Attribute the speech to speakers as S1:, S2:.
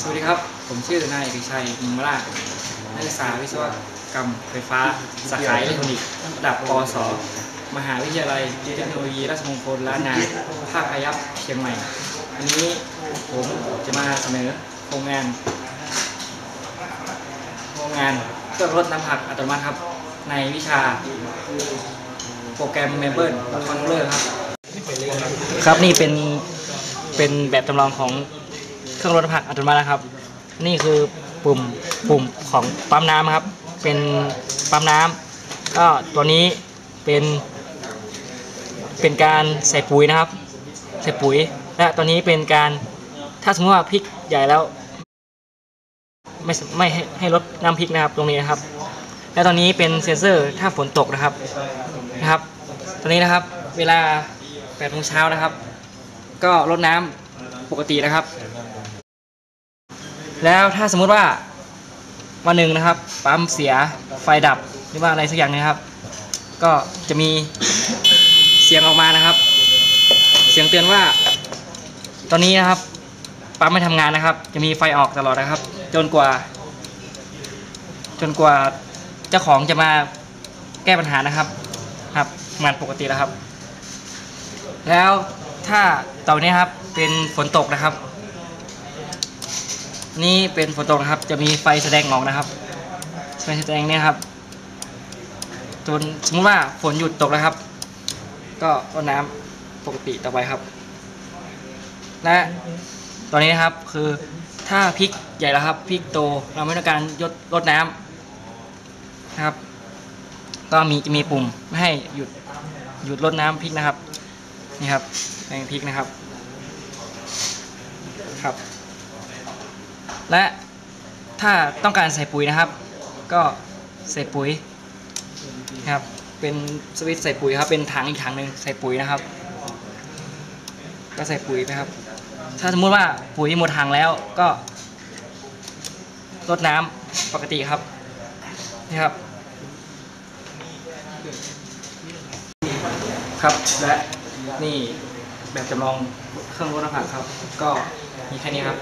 S1: สวัสดีครับ ผมชื่อนายเอกชัยมุมราชนักศึกษาวิศวกรรมไฟฟ้าสาขาอิเล็กทรอนิกส์ระดับปวสมหาวิทยาลัยเทคโนโลยีราชมงคลล้านนาภาคอายัพเชียงใหม่วันนี้ผมจะมาเสนอโครงงาน โครงงานเครื่องลดน้ำผักอัตโนมัติครับ ในวิชา โปรแกรม Member Controller ครับ ครับนี่เป็นเป็นแบบจำลองของ เครื่องรดผักอัตโนมัตินะครับ นี่คือปุ่มปุ่มของปั๊มน้ำครับ เป็นปั๊มน้ำก็ตัวนี้เป็น เป็นการใส่ปุ๋ยนะครับ ใส่ปุ๋ย และตัวนี้เป็นการถ้าสมมติว่าพริกใหญ่แล้วไม่ไม่ให้ให้ลดน้ำพริกนะครับตรงนี้นะครับ และตอนนี้เป็นเซ็นเซอร์ถ้าฝนตกนะครับนะครับ ตอนนี้นะครับเวลา8โมงเช้านะครับ ก็ลดน้ำปกตินะครับ แล้วถ้าสมมุติว่าวันหนึ่งนะครับ ปั๊มเสียไฟดับหรือว่าอะไรสักอย่างนึงครับ ก็จะมีเสียงออกมานะครับ เสียงเตือนว่า ตอนนี้นะครับปั๊มไม่ทำงานนะครับ จะมีไฟออกตลอดนะครับ จนกว่า จนกว่าเจ้าของจะมาแก้ปัญหานะครับ ครับงานปกติแล้วครับ แล้วถ้าตอไปนี้ครับเป็นฝนตกนะครับ นี่เป็นฝนตกนะครับ จะมีไฟแสดงออกนะครับไฟแสดงเนี่ยครับจนสมมติว่าฝนหยุดตกแล้วครับ ก็รดน้ำปกติต่อไปครับ และตอนนี้นะครับคือถ้าพริกใหญ่แล้วครับพริกโตเราไม่ต้องการยดลดน้ำนะครับ ก็มีจะมีปุ่มไม่ให้หยุดหยุดลดน้ำพริกนะครับนี่ครับแรงพริกนะครับครับ และถ้าต้องการใส่ปุ๋ยนะครับ ก็ใส่ปุ๋ยครับเป็นสวิตใส่ปุ๋ยครับเป็นถังอีกถังหนึ่งใส่ปุ๋ยนะครับ ก็ใส่ปุ๋ยไปครับ ถ้าสมมุติว่าปุ๋ยหมดถังแล้วก็ลดน้ำปกติครับนี่ครับ ครับและนี่แบบจำลองเครื่องรดน้ำผักครับ ก็มีแค่นี้ครับ